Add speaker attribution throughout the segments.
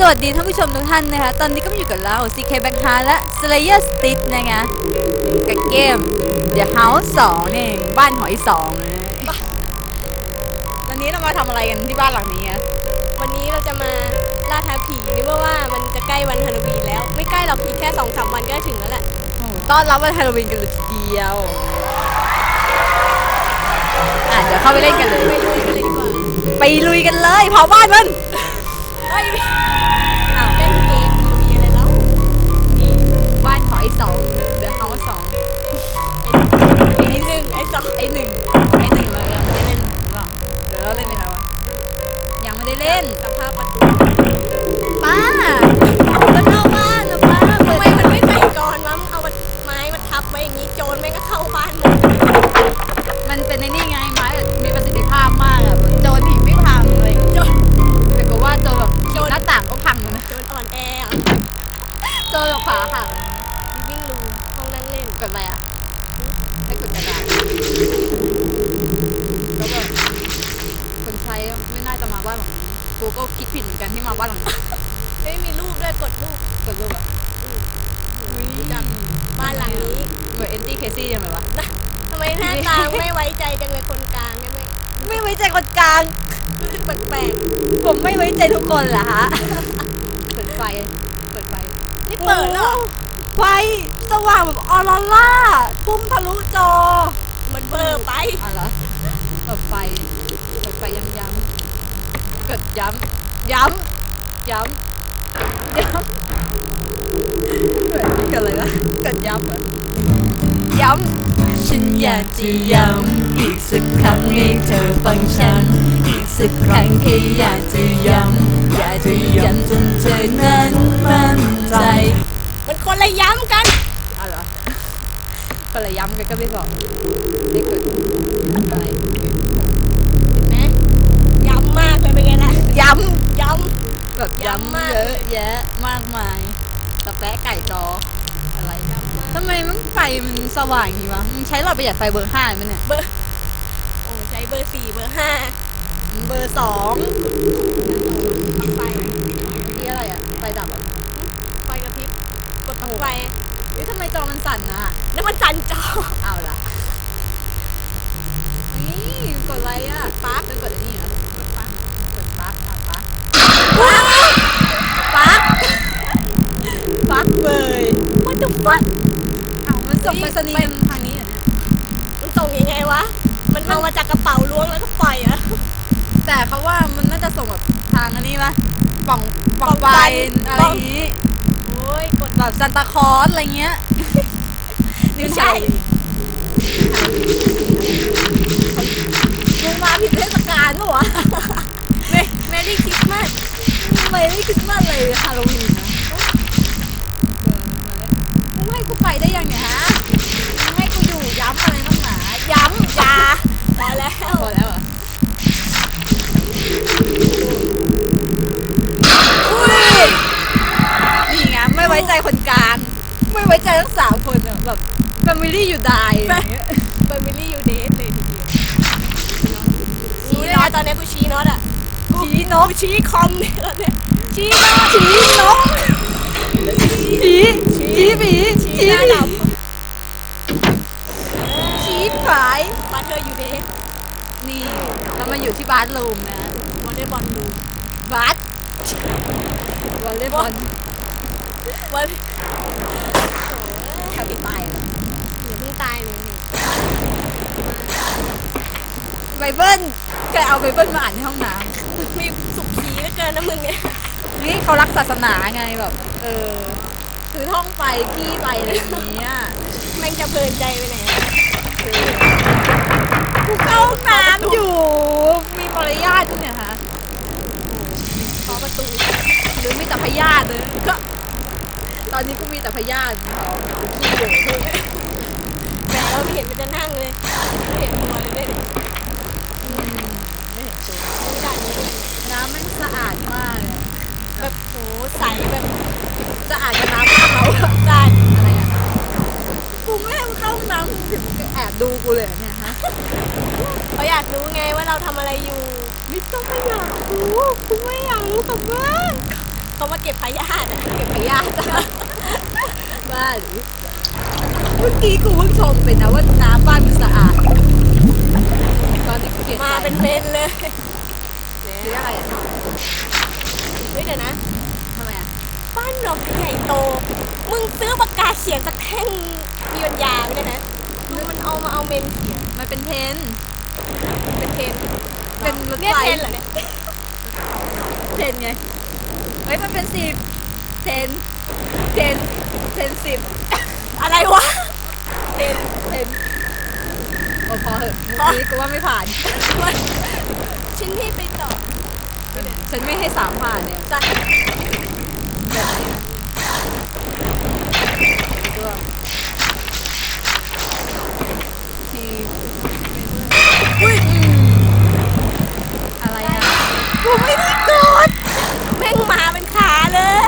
Speaker 1: สวัสดีท่านผู้ชมทุกท่านนะคะ ตอนนี้ก็มาอยู่กับเรา CK b a c k h a r และ Slayer Stitch นะคะกับเกม The House 2นี่บ้านหอยสองนะตอนนี้เรามาทำอะไรกันที่บ้านหลังนี้อะ
Speaker 2: วันนี้เราจะมาล่าท้าผีนี่เพราะว่ามันจะใกล้วันฮาโลวีนแล้ว ไม่ใกล้หรอกอีกแค่สองสามวันก็ถึงแล้วแหละ
Speaker 1: โอ้โหต้อนรับวันฮาโลวีนกันเลยทีเดียวอะเดี๋ยวเข้าไปเล่นกันเลย
Speaker 2: ไปลุยกันเลยดีกว่า
Speaker 1: ไปลุยกันเลยเผาบ้านมัน
Speaker 2: เด
Speaker 1: อะไร
Speaker 2: อะ
Speaker 1: ให้กดก
Speaker 2: ระ
Speaker 1: ดาษก็แบบคนใช้ไม่น่าจะมาบ้านหลังนี้กูก็คิดผิดเหมือนกันที่มาบ้านหลังนี้
Speaker 2: ไม่มีรูปด้วยกดรูป
Speaker 1: กดรูปอะ
Speaker 2: จากบ้านหลังนี้
Speaker 1: เหมือนเอนตี้เคซี่ยังไงวะ
Speaker 2: ทำไมหน้าตาไม่ไว้ใจจังเลยคนกลางเนี่ยไม่
Speaker 1: ไม่ไว้ใจคนกลาง
Speaker 2: รู้สึกแปลก
Speaker 1: ผมไม่ไว้ใจทุกคนเหรอฮะเปิดไฟเปิดไฟ
Speaker 2: ๆนี่เปิดแล้วเหรอ
Speaker 1: ไฟสว่างแบบออโรร่าพุ่งทะลุจอ
Speaker 2: มันเบลอร์ไป
Speaker 1: อ๋อเหรอเปิดไฟเปิดไฟย้ำย้ำกดย้ำย้ำย้ำย้ำเกิดเกิดอะไรวะกดย้ำเหรอย้ำฉันอยากจะย้ำอีกสักครั้งให้เธอฟังฉัน อีกสักครั้งแค่อยากจะย้ำอยากจะย้ำจนเธอนั้นมั่นใจ
Speaker 2: มันคนละย้ำกัน
Speaker 1: อ๋อเหรอก็เลยย้ำกันก็ไม่บอกไม่เกิดอะไร
Speaker 2: เห็นไหมย้ำมากเลยเป็นไงล่ะ
Speaker 1: ย้
Speaker 2: ย้ำ
Speaker 1: แบบ
Speaker 2: ย้ำ
Speaker 1: ย้ำ
Speaker 2: มาก
Speaker 1: เยอะแยะมากมายสแปะไก่จออะไรำ
Speaker 2: ย้ำมาก
Speaker 1: ทำไมมันไฟมันสว่างอย่างนี้วะมึงใช้หลอดประหยัดไฟเบอร์ห้าไหมเนี่ย
Speaker 2: เบอร์โอ้ใช้เบอร์สี่เบอร์ห้า
Speaker 1: เบอร์สอง
Speaker 2: ปลั๊กไฟ
Speaker 1: ที่อะไรอะไฟดับอะ
Speaker 2: ไฟกระพริบ กดปลั๊กไฟ
Speaker 1: เฮ้ยทำไมจอมันสั่นอะ
Speaker 2: แล้วมันสั่นจอ
Speaker 1: เอาละนี่กดอะไรอะปั๊บแล้วกดอันนี้เหรอกดปั๊บกดปั๊บอะปั๊บปั๊บปั๊บเลย
Speaker 2: ว่าจะฟัด
Speaker 1: อ้าวมันส่งไปสนีย์ทางนี้เหรอเนี่ย
Speaker 2: มันส่งยังไงวะ มันเอามาจากกระเป๋าล้วงแล้วก็ปล่อยอะ
Speaker 1: แต่เขาว่ามันน่าจะส่งแบบทางอันนี้ปะป่องป่อง
Speaker 2: ป่ง
Speaker 1: ไฟ
Speaker 2: ไฟ
Speaker 1: อะไรอย่างงี้
Speaker 2: โอ้ยกด
Speaker 1: แบบซันตาคลอสอะไรเงี้ย
Speaker 2: ไม่ใช่
Speaker 1: มึงมาผิดเทศกาลปะวะ
Speaker 2: เมเมรี่คริสต์มาส
Speaker 1: ไม่ไม่คิดว่าอะไรฮาโลวีนนะมึงให้กูไปได้ยังเนี่ยฮะมึงให้กูอยู่ย้ำอะไรบ้างหนาย้ำ
Speaker 2: ยาพอแล้ว
Speaker 1: พอแล้ว กลางไม่ไว้ใจทั้งสามคนอะแบบ family you die อย่างเงี้ย
Speaker 2: เบอร์มิลี่ยูเดสเลยทีเดียวชี้น็อตตอนนี้กูชี้น็อตอะ
Speaker 1: ชี้น
Speaker 2: กู
Speaker 1: ก
Speaker 2: ชี้คอมเนี่ยตอนเนี้ยชี้น็อต
Speaker 1: ชี้นกชี้ชี้ผี
Speaker 2: ชี้
Speaker 1: ชี้
Speaker 2: หน้า
Speaker 1: ผี
Speaker 2: ด
Speaker 1: ชี้ฝายำ
Speaker 2: บัตเตอร์ยูเดส
Speaker 1: นี่เรามาอยู่ที่บาร์รูมนะ
Speaker 2: วอลเลย์บอลดู
Speaker 1: บาร์วอลเลย์บอล
Speaker 2: วัน
Speaker 1: แคปิตายเหรอ
Speaker 2: อย่าเพิ่งตายเลย
Speaker 1: ไบเบิลเคยเอาไบเบิลมาอ่านในห้องน้
Speaker 2: มีสุขีเหลือเกินนะมึงเนี่ยำ
Speaker 1: นี่เขารักศาสนาไงแบบ เออ คือท่องไปขี้ไปอะไรอย่างเงี้ย
Speaker 2: แม่งจะเพลินใจไปไหนอะ
Speaker 1: อนนี้กูมีแต่พยาธิขี้อยู่
Speaker 2: แหมเราไม่เห็นมันจะนั่งเลยไม่เห็นตัวเลยเนี่ย
Speaker 1: ไม่เห็นตัว
Speaker 2: ไม่ได้เลย
Speaker 1: น้ำมันสะอาดมากเลย
Speaker 2: แบบโหใสแบบ
Speaker 1: สะอาดกับน้ำบ้านเราอะ
Speaker 2: ได้
Speaker 1: อะไรอะกูไม่ให้มึงเข้าห้องน้ำมึงถึงแอบดูกูเลยเนี่ยฮะ
Speaker 2: เขาอยากรู้ไงว่าเราทำอะไรอยู่
Speaker 1: ไม่ต้องไม่อยากรู้กูไม่อยากรู้กับบ้าน
Speaker 2: เขามาเก็บพยาธิ
Speaker 1: เก็บพยาธิ บ้าหรือเมื่อกี้กูเพิ่งชมไปนะว่าน้ำบ้านมันสะอาดตอนที่กูเกลียด
Speaker 2: มา
Speaker 1: ใจ
Speaker 2: เป็นเมนเลย
Speaker 1: คืออะไรอะ
Speaker 2: เฮ้ยเดี๋ยวนะ
Speaker 1: ทำไมอะ
Speaker 2: บ้านเราใหญ่โต มึงซื้อปากกาเขียนสักแท่งมีปัญญาไหมเนี่ยนะดูมันเอามาเอาเมนเขียน
Speaker 1: มันเป็นเทน
Speaker 2: เป็นเทรน
Speaker 1: เป็นรถ
Speaker 2: เรียก
Speaker 1: ไฟ
Speaker 2: เทรนเหรอเนี่ย
Speaker 1: เทนไงเฮ้ยมันเป็นสิบเทนเทน เทนสิบ
Speaker 2: อะไรวะเทรน
Speaker 1: เทนโอ้พอเหอะมุกนี้กูว่าไม่ผ่าน
Speaker 2: ชิ้นที่ไปต่อ
Speaker 1: ฉันไม่ให้สามผ่านเนี่ย
Speaker 2: จ้ะ
Speaker 1: ตัวทีอุ้ยอะไรอะกูไม่ได้กด
Speaker 2: แม่งมาเป็นขาเลย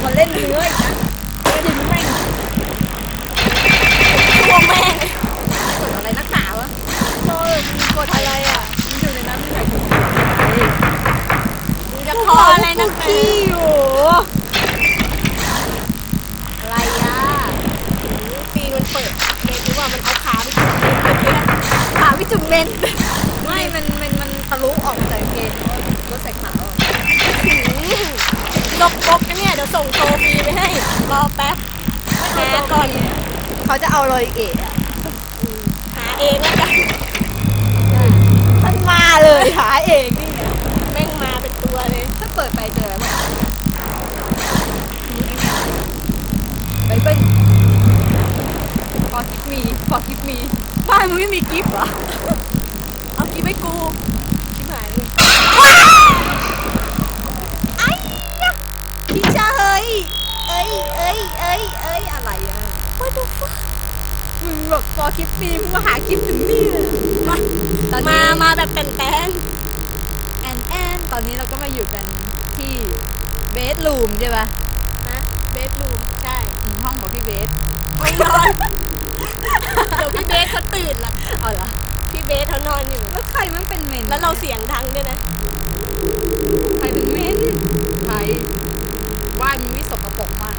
Speaker 1: มี
Speaker 2: อา
Speaker 1: เล่นเนื้ออีกนะไม่ได้แม่ง
Speaker 2: ตัวแม่ง
Speaker 1: กดอะไรนักหนาวะ
Speaker 2: โอ้ยมึงกดอะไรอะ
Speaker 1: มันอยู่ในนั้นไม่ใช่กู
Speaker 2: มึงจะคออะไรนัก
Speaker 1: ขี้อยู่อะไรอะ
Speaker 2: ปีนมันเปิดเด็กดีกว่ามันเอาขาไปจุ่มเล่นเลย
Speaker 1: ขาพี่จุ่มเมนไม่มันมันมันทะลุออกมา
Speaker 2: ลบกบกันเนี่ยเดี๋ยวส่งโทรฟรีไปให้รอแป๊บแหาก่อน
Speaker 1: เขาจะเอาเลยเอ๋อะ
Speaker 2: หาเองแล้วกัน
Speaker 1: มันมาเลยหาเองนี่
Speaker 2: แม่งมาเป็นตัวเลย
Speaker 1: ถ้าเปิดไปเจอแล้วไปเบิ้ลพอกิฟมีพอกิฟมีบ้านมึงไม่มีกิฟต์เหรอ
Speaker 2: เอากิ๊บให้กูชิบหายเลย
Speaker 1: ไอ้ยะ พี่ชาเฮ้ยเอ้ยเอ้ยเอ้ยเอ้ยอะไรอะ
Speaker 2: What the fuck
Speaker 1: มึงแบบพอกิฟมีมึงมาหากิฟถึงนี่เลยมาตอนนี้
Speaker 2: มามาแบบแป้น
Speaker 1: แอนแอนตอนนี้เราก็มาอยู่กันที่เบสรูมใช่ปะ
Speaker 2: ๆนะเบสรูมใช่
Speaker 1: อืมห้องของพี่เบส
Speaker 2: ห้องนอนเดี๋ยวพี่เบสเขาตื่นละ
Speaker 1: เอาเหรอ
Speaker 2: พี่เบสเขานอนอยู่
Speaker 1: แล้วใครมันเป็นเมน
Speaker 2: แล้วเราเสียงดังด้วยนะ
Speaker 1: ใครเป็นเมนใครบ้านมึงนี่สกปรกมาก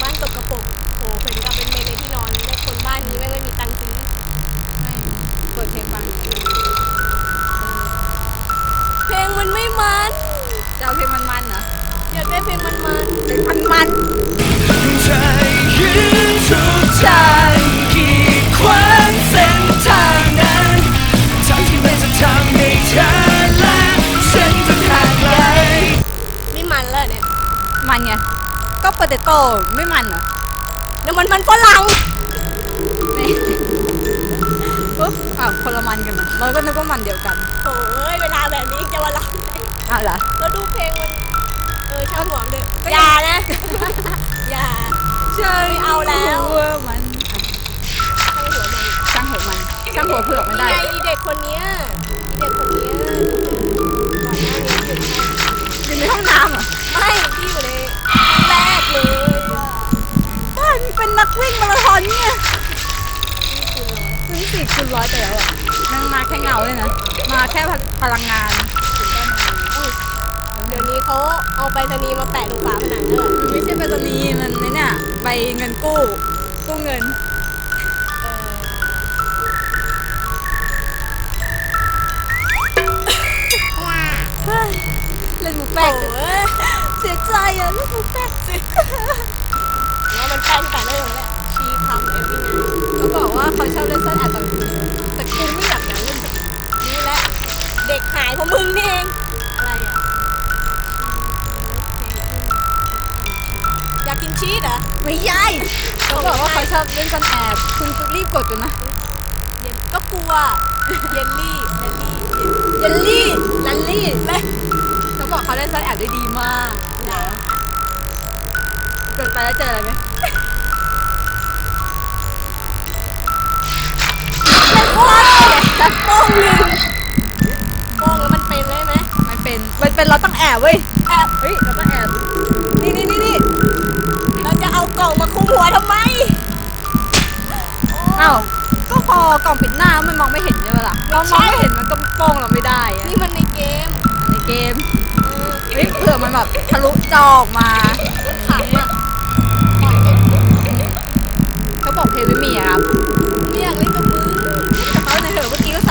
Speaker 2: บ้านตกกระปรกโอ้เป็นกับเป็นเมนในที่นอนเลยนะคนบ้านนี้แม่งไม่มีตังค์ซื้อ
Speaker 1: ไม่เปิดเพลงฟังอยู่
Speaker 2: เพลงมันไม่มัน
Speaker 1: จะเอาเพลงมันๆเหรอ
Speaker 2: อยากได้เพลงมันมัน
Speaker 1: เพลงมัน
Speaker 3: ใจยื มันไง
Speaker 1: ก็โปเตโต้ไม่มันเหรอ
Speaker 2: เดี๋ยวมันมันฝรั่ง
Speaker 1: ไม่ปุ๊บอ้าวคนละมันกันนะเราก็นึกว่ามันเดียวกัน
Speaker 2: โอ้ยเวลาแบบนี้จะว่าเรา
Speaker 1: อ้าวเหรอ
Speaker 2: แล้วดูเพลงมัน เออช่างหัวมันเด้อ
Speaker 1: ก็
Speaker 2: อย่านะ อย่า
Speaker 1: ใช่
Speaker 2: ไม่เอาแล้ว
Speaker 1: หัวมัน
Speaker 2: ช่างหัวมัน
Speaker 1: ช่างหัวมันช่างหัวเผือกมันได้
Speaker 2: ไงอีเด็กคนเนี้ยอีเด็กคนเนี้ยก่อนหน้านี้อยู่ห้อง
Speaker 1: อยู่ในห้องน้ำเหรอ
Speaker 2: ไม่ที่อยู่ใน
Speaker 1: เป็นนักวิ่งมาราธอนเนี่ยซื้อสี่คูณร้อยไปแล้วอะนั่งมาแค่เงาเลยนะ มาแค่พลังงาน
Speaker 2: เดี๋ยวนี้เขาเอาไปรษณีย์มาแปะตรงฝาผนังแล้วเหรอ
Speaker 1: มันไม่ใช่ไปรษณีย์มันไอ้เนี่ยใบเงินกู้กู้เงินเล่นมุกแป้
Speaker 2: โอ้
Speaker 1: ง
Speaker 2: ย
Speaker 1: เสียใจอะเล่นมุกแป้ง สิ
Speaker 2: ว่ามันแป้งแต่ได้หรอเนี่ยชีทำเอฟวีไน
Speaker 1: เขาบอกว่าเขาชอบเล่นซ่อนแอบตอนกลางคืนแต่กูไม่อยากจะเล่นแบบนี้
Speaker 2: รู้แล้วเด็กหายเพราะมึงนี่เอง อะไรอะ อยากกินชีสเหรอ
Speaker 1: ไม่ใช่เขาบอกว่าเขาชอบเล่นซ่อนแอบคุณรีบกดอยู่นะ
Speaker 2: เย็นก็กลัว เยลลี่เยลลี่
Speaker 1: เยลลี่ลันลี่
Speaker 2: แม่
Speaker 1: เขาบอกเขาเล่นซ่อนแอบได้ดีมาก
Speaker 2: ด่าก
Speaker 1: ดไปแล้วเจออะไรไหม
Speaker 2: ยโป้งหนึ่งโป้งแล้วมันเป็นเลยไหม
Speaker 1: มันเป็น มันเป็นเราต้องแอบเว้ย
Speaker 2: แอบ
Speaker 1: เฮ้ย เราต้องแอบ นี่นี่นี่นี่
Speaker 2: เราจะเอากล่องมาคุมหัวทำไมโอ้
Speaker 1: อ้าวก็พอกล่องปิดหน้ามันมองไม่เห็นใช่ไหมล่ะเรามองไม่เห็นมันก็โป้งเราไม่ได้อะ
Speaker 2: นี่มันในเกม
Speaker 1: ในเกม
Speaker 2: เออ
Speaker 1: เฮ้ยเผื่อมันแบบทะลุจอออกมา
Speaker 2: ขำอะ
Speaker 1: เขาบอกเพลไม่มีอะครับ
Speaker 2: ไม่อยากเล่นกับมึง
Speaker 1: แต่เข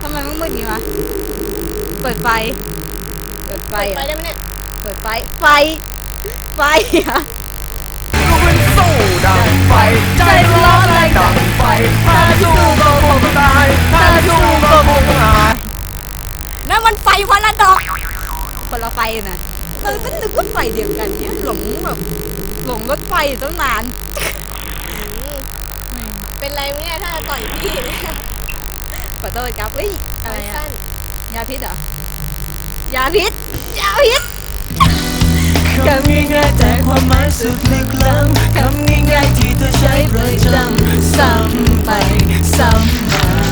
Speaker 1: ทำไมมันมืดอย่างนี้วะ เปิดไฟ เปิดไฟ
Speaker 2: ไป
Speaker 1: อะ
Speaker 2: ได้ไหมเนี่ย
Speaker 1: เปิดไฟ ไฟ ไฟอะ
Speaker 3: ก็เป็นสู้ดังไฟ ใจร้อนแรงดังไฟ ถ้าสู้ก็คงตาย ถ้าสู้ก็คงหาย
Speaker 2: นั่นมันไฟพาราดอก
Speaker 1: คนละไฟน่ะเราก็นึกว่าไฟเดียวกันเนี่ยหลงแบบหลงรถไฟอยู่ตั้งนาน
Speaker 2: เป็นไรไหมเนี่ยถ้าจะต่อยพี่เนี่ย
Speaker 1: ขอโทษครับเฮ้ยอะไรอะ
Speaker 2: สั้น
Speaker 1: ยาพิษเหรอยาพิษยาพิษ
Speaker 3: คำง่ายๆแต่ความหมายสุดลึกล้ำคำง่ายๆที่เธอใช้ประจำซ้ำไปซ้ำมา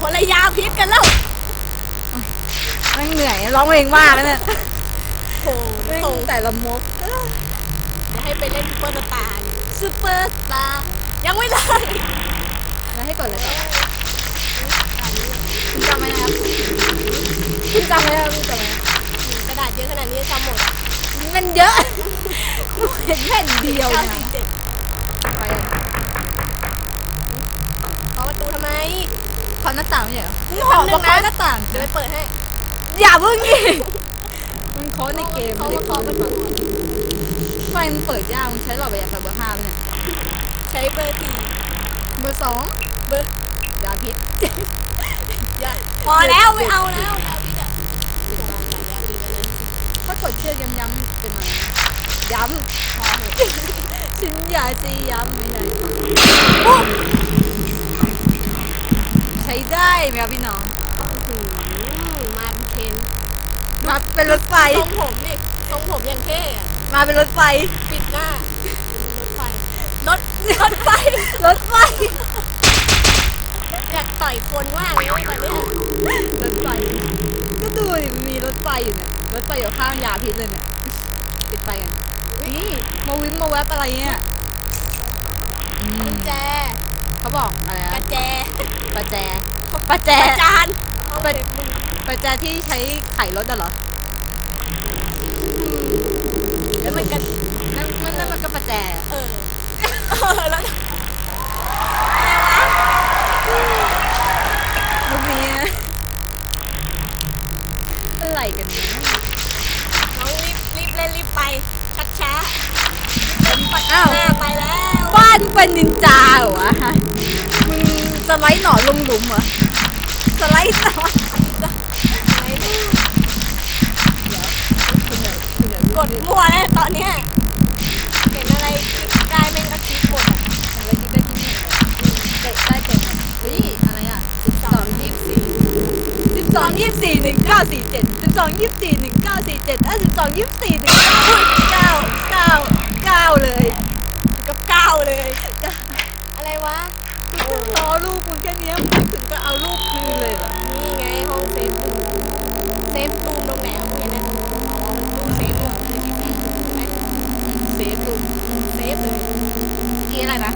Speaker 2: คนละยาพิษกันแล้ว
Speaker 1: แม่งเหนื่อยร้องเพลงมากแล้วเนี่ย
Speaker 2: โอ้
Speaker 1: แม่ง
Speaker 2: ส่ง
Speaker 1: แต่ละมุก
Speaker 2: เดี๋ยวให้ไปเล่นซุปเปอร์สตาร์นี่
Speaker 1: ซูเปอร์สตาร์
Speaker 2: ยังไม่เลย
Speaker 1: แล้วให้กดอะไรต่อ คุณจำไหมนะครับคุณจำไหมนะครับคุณจำไหม
Speaker 2: กระดาษเยอะขนาดนี้จำหมดอะ
Speaker 1: มันเยอะเห็นแผ่นเดียว
Speaker 2: เก้า
Speaker 1: นะ
Speaker 2: สี่เจ็ด
Speaker 1: ไปอะ
Speaker 2: เคาะประตูทำไม
Speaker 1: เคาะหน้าต่างไม่ใช่เหรอ
Speaker 2: มึง
Speaker 1: ขอ
Speaker 2: ทำหนึ่
Speaker 1: มางเคาะ
Speaker 2: นะ
Speaker 1: หน้าต่าง
Speaker 2: เดี๋ยวไปเปิดให้
Speaker 1: อย่าเพิ่งดิมันเคาะในเกม
Speaker 2: เขา
Speaker 1: ไม่ได้
Speaker 2: มา
Speaker 1: เคาะ
Speaker 2: เคาะประตู
Speaker 1: ไฟมันเปิดยากมันใช้หลอดประหยัดไฟเบอร์ห้าไหมเนี่ย
Speaker 2: ใช้เบอร์สี่
Speaker 1: เบอร์สอง
Speaker 2: เบอร์
Speaker 1: ยาพิษ
Speaker 2: พอแล้วไม่เอาแล้ว
Speaker 1: ถ้ากดเชือกย้ำๆจะมาย้ำพอฉันอยากจะย้ำไม่ใช่ใช้ได้ไหมครับพี่น้อง
Speaker 2: มาเป็นเคน
Speaker 1: มาเป็นรถไฟ
Speaker 2: ทรงผมนี่ทรงผมอย่างเท่
Speaker 1: มาเป็นรถไฟ
Speaker 2: ปิดหน้ารถไฟ รถรถไฟ
Speaker 1: รถไฟ
Speaker 2: อยากต่อยคนว่างเลยตอนเนี้ย
Speaker 1: รถไฟก็ดูดิมันมีรถไฟอยู่เนี่ย รถไฟอยู่ข้างยาพิษเลยเนี่ย ปิดไฟกัน นี่มาวิมมาแวบอะไรเนี่ยอืม
Speaker 2: กุญแจ
Speaker 1: เขาบอกอะไร
Speaker 2: ก
Speaker 1: นะ
Speaker 2: ระแจ
Speaker 1: ประแจ ประแจ
Speaker 2: ประจาน
Speaker 1: ประประแจที่ใช้ไขรถอะเหรอ
Speaker 2: แล้วมันกระ
Speaker 1: นั่นนั่นนั่นมันก็ประแจอะ
Speaker 2: เออเออแล้ว
Speaker 1: มุกนี้นะอะไรกันเนี่ย
Speaker 2: น้องรีบรีบเล่นรีบไปชักช้า
Speaker 1: อ้าว
Speaker 2: หน้าไปแล้ว
Speaker 1: บ้านเป็นนินจาเหรอวะมึงสไลด์หนอนลงหลุมเหรอสไลด์หนอน
Speaker 2: ไหนดูกดมั่วแล้วตอนเนี้ย
Speaker 1: สิบสองยี่สิบสี่หนึ่งเก้าสี่เจ็ดสิบสองยี่สิบสี่หนึ่งเก้าสี่เจ็ดเอ้ยสิบสองยี่สิบสี่หนึ่งเก้าเก้าเก้าเลย
Speaker 2: กับก้าวเลย อะไรวะ
Speaker 1: รอลูกมึงแค่เนี้ยมึงถึงก็เอาลูกคืนเลยเหรอ
Speaker 2: นี่ไงห้องเซฟตูมเซฟตูมตรงไหนเอาไงเนี่ยอ๋อตู้เซฟเลยเซฟตูมเซฟเลย
Speaker 1: กี่อะไรนะ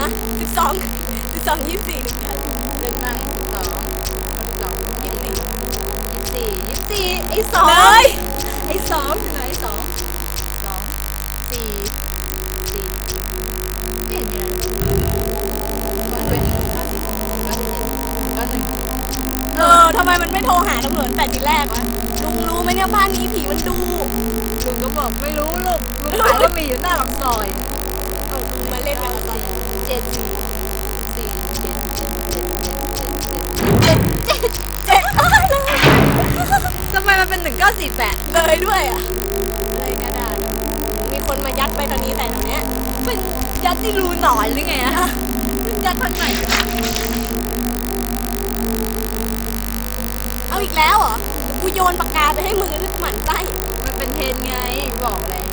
Speaker 2: นะสิบสองสิบสองยี่สิ สี่
Speaker 1: ยี่สิบสี่ไอ้สอง
Speaker 2: เลย
Speaker 1: ไอ้สองอยู่ไหนสองสองสี่สี่ไม่เห็นมีอะไรเลยมันเป็นเก้าสิบเก้าสิบเก้าหนึ่ง
Speaker 2: เออทำไมมันไม่โทรหาตำรวจแต่ทีแรกวะลุงรู้ไหมเนี่ยบ้านนี้ผีมันดู
Speaker 1: ลุงก็บอกไม่รู้ลูกลุงขายก็มีอยู่หน้าปากซอย
Speaker 2: เอาลุงมาเล่นกันตอนนี้
Speaker 1: เจ็ดสี่เจ็ดเจ็ดเจ็ดเจ็ดเจ็ดเจ็ดเจ็ด ก็สี่แปด
Speaker 2: เลยด้วยอะเลยกระดาษมีคนมายัดไปตอนนี้ใส่แถวเนี้ย
Speaker 1: เป็นยัดที่รูหนอนหรือไงอะมันยัดทางไหนอะ
Speaker 2: เอาอีกแล้วเหรอกูโยนปากกาไปให้มึงนึกหมันไส้
Speaker 1: มันเป็นเทรนไงบอกแล้ว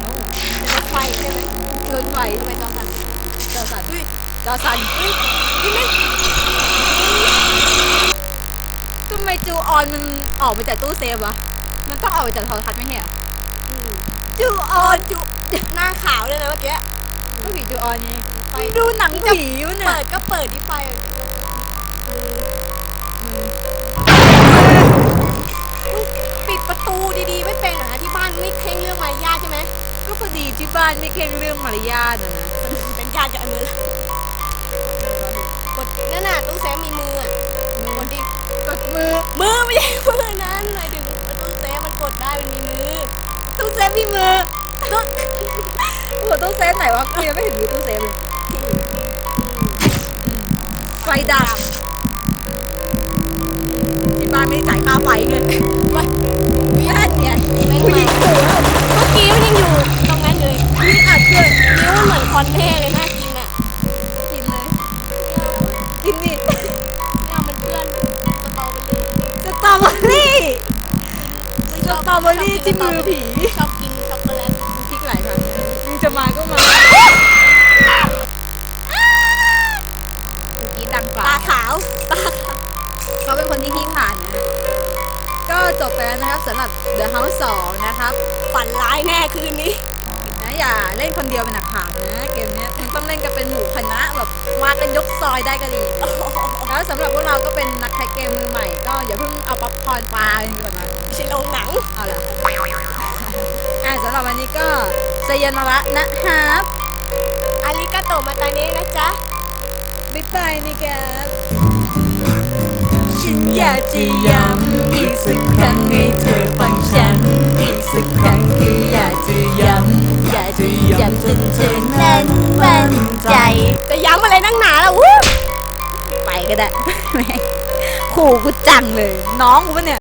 Speaker 2: เป็นรถไฟใช่ไหม
Speaker 1: รถไฟ
Speaker 2: ทำไมจอสั่น
Speaker 1: จอสันจอสัน
Speaker 2: นี่ไม่
Speaker 1: ทำ ไมจูออนมันออกมาจากตู้เซฟวะ มันต้องออกมาจากโทรทัศน์ไม่ใช่เหรอ
Speaker 2: อืม
Speaker 1: จูออน
Speaker 2: จุหน้าขาวเลยนะเมื่อกี้
Speaker 1: ก็ผีจูออนนี่
Speaker 2: ไฟ
Speaker 1: มึงดูหนังผีวะเนี่ย
Speaker 2: เปิดก็เปิดที่ไฟปิดประตูดีๆ ไม่เป็นเหรอที่บ้านไม่เคร่งเรื่องมารยาทใช่ไหม
Speaker 1: ก็พอดีที่บ้านไม่เคร่งเรื่องมารยาทนะนะ
Speaker 2: มันเป็นญาติกับอันนู้นกดนั่นน่ะตู้เซฟมีมืออะกดดิ
Speaker 1: กดมือ
Speaker 2: มือไม่ใช่มือนั้นหมายถึงตู้เซฟมันกดได้มันมีมือ
Speaker 1: ตู้เซฟมีมือตู้หัวตู้เซฟไหนวะกูยังไม่เห็นมีตู้เซฟเลยไฟดับที่บ้านไม่ได้จ่ายค่าไฟไง
Speaker 2: มา
Speaker 1: นั่นไง
Speaker 2: แม่ง
Speaker 1: ผู้ห
Speaker 2: มา
Speaker 1: ญิงสวย
Speaker 2: เมื่อกี้มันยังอยู่ตรงนั้นเลย
Speaker 1: นี่อัดด้วย
Speaker 2: นิ้วมันเหมือนคอนเน่เลยน่ากินอะ ตรอเบอรี่
Speaker 1: ที่มือผี
Speaker 2: ชอบกินช็อกโกแลต
Speaker 1: พริกไหลค่ะมึงจะมาก็มาเมื่อกี้ดังกว่า
Speaker 2: ตาขาวตาขาว
Speaker 1: เขาเป็นคนที่ขี้ผ่านนะ ก็จบไปแล้วนะครับสำหรับ The House 2 นะครับ
Speaker 2: ฝันร้ายแน่คืนนี้
Speaker 1: นะ อย่าเล่นคนเดียวเป็นหนักขาดนะเกมเนี้ยมันต้องเล่นกันเป็นหมู่คณะแบบมากันยกซอยได้ก็ดีแล้วสำหรับพวกเราก็เป็นนักแคสเกมมือใหม่ก็อย่าเพิ่งเอาป๊อปคอร์นปลากันดีกว่านะ
Speaker 2: ไม่ใช่โรงหนัง
Speaker 1: เอาละอะสำหรับวันนี้ก็ไซยานาระนะครับ
Speaker 2: อาริกาโตมาตาเน่นะจ๊ะ
Speaker 1: บ๊ายบายนี่แก ฉันอยากจะย้ำอีกสักครั้งให้เธอฟังฉัน อีกสักครั้งคืออยากจะย้ำอยากจะย้ำจนเธอนั้นมั่นใจ
Speaker 2: จะย้ำอะไรนั่งหนาล่ะวู้
Speaker 1: ไปก็ได้แม่ขู่กูจังเลย น้องกูปะเนี่ย